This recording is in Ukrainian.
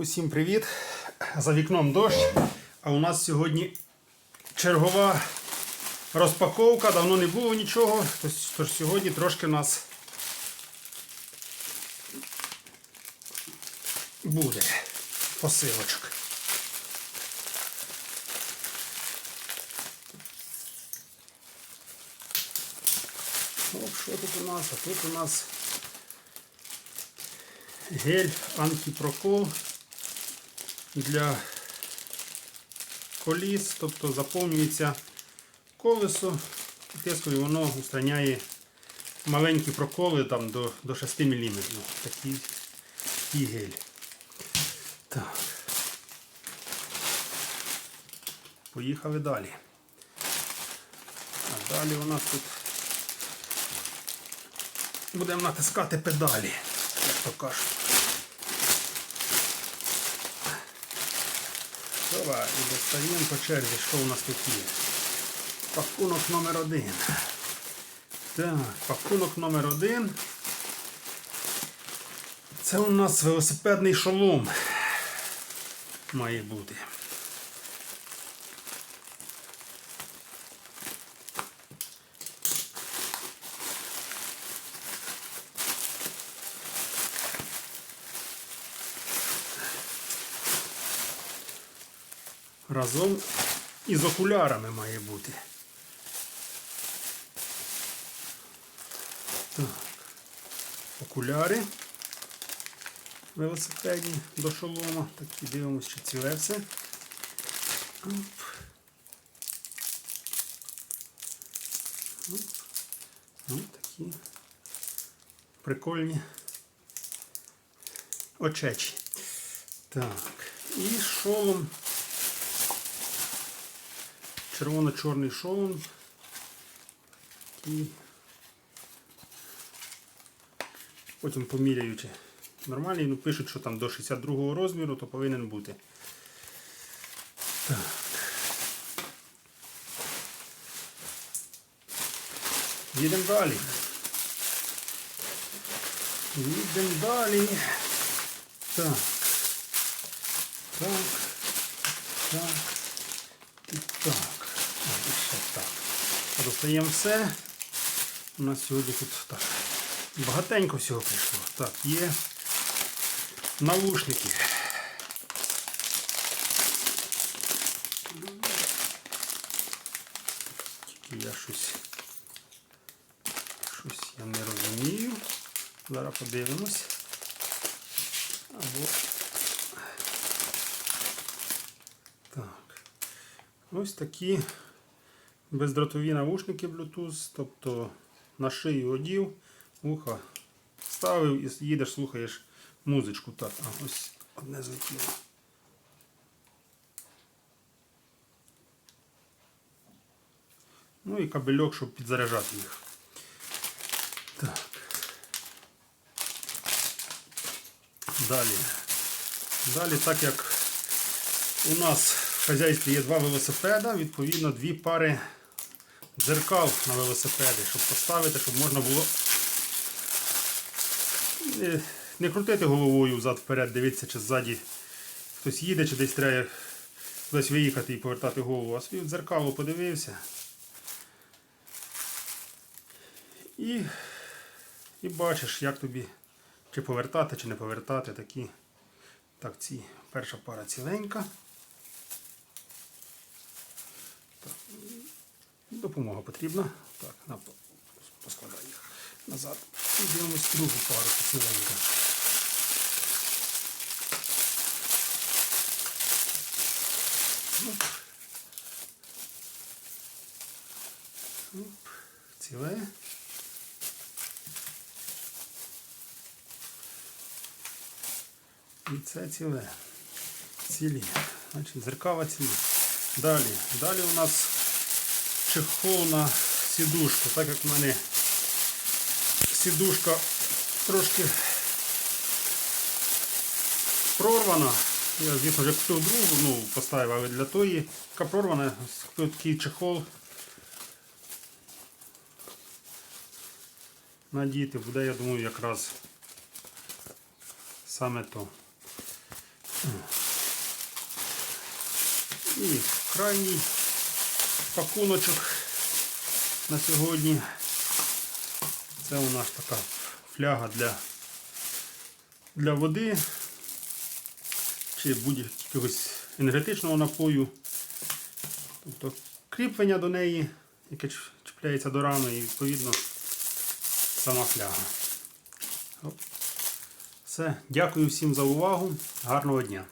Усім привіт! За вікном дощ. А у нас сьогодні чергова розпаковка. Давно не було нічого. Тож, сьогодні трошки у нас буде посилочок. Оп, що тут у нас? А тут у нас гель антипрокол для коліс, тобто заповнюється колесо тискою, і воно устраняє маленькі проколи там, до, до 6 мм. Такий, такий гель. Так. Поїхали далі. А далі у нас тут будемо натискати педалі, як то кажуть. Давай, і достаємо по черзі, що у нас тут є. Пакунок номер один. Так, пакунок номер один. Це у нас велосипедний шолом має бути. Разом із окулярами має бути. Так. Окуляри велосипедні до шолома. Так і дивимося, чи ціле все. Оп. Оп. Ось такі прикольні очечі. Так. І шолом червоно-чорний шолом. І потім поміряючи нормальний, ну пишуть, що там до 62 розміру, то повинен бути. Так. Їдемо далі. Їдемо далі. Так. Так. Так. І так. А, і ще так. Достаємо все. У нас сьогодні тут так. Багатенько всього прийшло. Так, є навушники. Тільки я щось. Щось я не розумію. Зараз подивимось. Або. Так. Ось такі бездротові навушники Bluetooth, тобто на шию одів, вуха ставив і їдеш, слухаєш музичку. Так, а ось одне злетіло. Ну і кабельок, щоб підзаряджати їх. Так. Далі. Далі, так як у нас в хазяйстві є два велосипеда, відповідно дві пари дзеркал на велосипеди, щоб поставити, щоб можна було не, не крутити головою взад-вперед, дивитися, чи ззаді хтось їде, чи десь треба кудись виїхати і повертати голову, а собі дзеркало подивився. І, і бачиш, як тобі чи повертати, чи не повертати такі. Так, ці перша пара ціленька. Так. Допомога потрібна. Так, на, поскладай їх назад. І дивимось другу пару. Оп. Ціле. І це ціле. Цілі. Значить, зеркала цілі. Далі. Далі у нас чехол на сідушку. Так як в мене сідушка трошки прорвана. Я, звісно, вже купив другу, ну, поставив, але для тої, яка прорвана, купив такий чехол. Надіти буде, я думаю, якраз саме то. І крайній пакуночок на сьогодні. Це у нас така фляга для, для води чи будь-якогось енергетичного напою. Тобто кріплення до неї, яке чіпляється до рани і відповідно сама фляга. Все, дякую всім за увагу. Гарного дня!